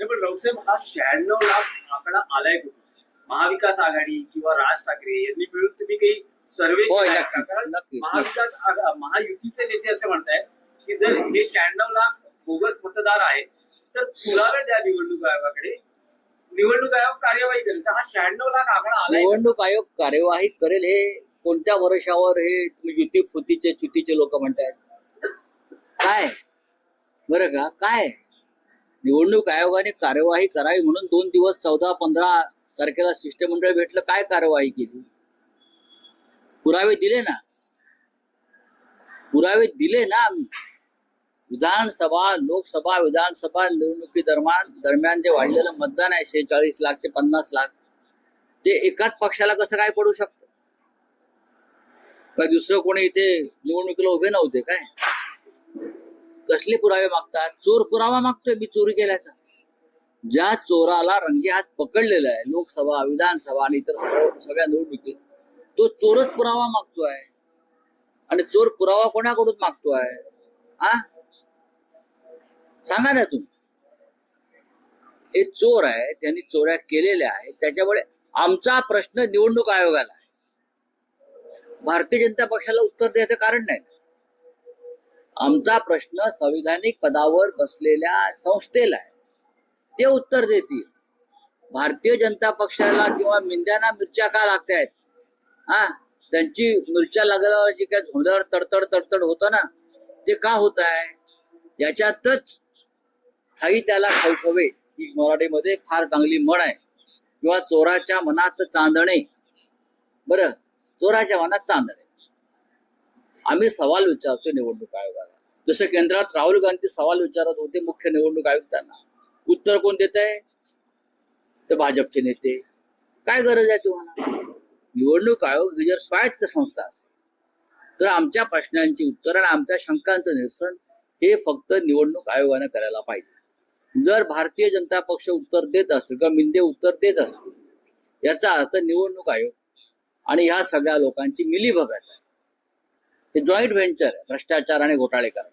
नाही, पण राऊसाहेब हा शहाण्णव लाख आकडा आलाय कुठून? महाविकास आघाडी किंवा राज ठाकरे यांनी मिळून तुम्ही काही सर्वे का? कारण नक्कीच, महाविकास आघा- महायुतीचे नेते असे म्हणतायत की जर हे शहाण्णव लाख बोगस मतदार आहेत तर पुरावे द्या निवडणूक आयोगाकडे. निवडणूक आयोग कार्यवाही करेल. तर हा शहाण्णव लाख आकडा आलाय कसा? निवडणूक आयोग कार्यवाही करेल हे कोणत्या वर्षावर हे तुम्ही युती फुतीचे चुतीचे लोक म्हणतायत? काय? बरं का? काय? निवडणूक आयोगाने कार्यवाही करावी म्हणून दोन दिवस चौदा पंधरा तारखेला शिष्टमंडळ भेटलं. काय कार्यवाही केली? पुरावे दिले ना? पुरावे दिले ना आम्ही? विधानसभा लोकसभा विधानसभा निवडणुकी दरम्यान दरम्यान जे वाढलेलं मतदान आहे शेहेचाळीस लाख ते पन्नास लाख ते एकाच पक्षाला कसं काय पडू शकतं? काय दुसरं कोणी इथे निवडणुकीला उभे नव्हते काय? कसले पुरावे मागतात? चोर पुरावा मागतोय मी चोरी केल्याचा. ज्या चोराला रंगे हात पकडलेला आहे लोकसभा विधानसभा आणि इतर सगळ्या निवडणुकीत तो चोरच पुरावा मागतोय. आणि चोर पुरावा कोणाकडून मागतोय? आ? सांगा ना तुम्ही. हे चोर आहे त्यांनी चोऱ्या केलेल्या आहेत त्याच्यामुळे आमचा प्रश्न निवडणूक आयोगाला आहे. भारतीय जनता पक्षाला उत्तर द्यायचं कारण नाही. आमचा प्रश्न संविधानिक पदावर बसलेल्या संस्थेला आहे. ते उत्तर देतील. भारतीय जनता पक्षाला किंवा मिंद्यांना मिरच्या का लागतायत? हा त्यांची मिरच्या लागल्यावर जी काय झोंड्यावर तडतड तडतड होतं ना ते का होत आहे याच्यातच ठाई त्याला खवखवे ही मराठीमध्ये फार चांगली म्हण आहे. किंवा चोराच्या मनात चांदणे. बरं चोराच्या मनात चांदणे. आम्ही सवाल विचारतो निवडणूक आयोगाला. जसं केंद्रात राहुल गांधी सवाल विचारत होते मुख्य निवडणूक आयुक्तांना. उत्तर कोण देत आहे? तर भाजपचे नेते. काय गरज आहे तुम्हाला? निवडणूक आयोग ही जर स्वायत्त संस्था असेल तर आमच्या प्रश्नांची उत्तर आणि आमच्या शंकांचं निरसन हे फक्त निवडणूक आयोगाने करायला पाहिजे. जर भारतीय जनता पक्ष उत्तर देत असतील किंवा मिंदे उत्तर देत असतील याचा अर्थ निवडणूक आयोग आणि ह्या सगळ्या लोकांची मिलीभगत आहे. हे जॉईंट व्हेंचर भ्रष्टाचार आणि घोटाळे करणं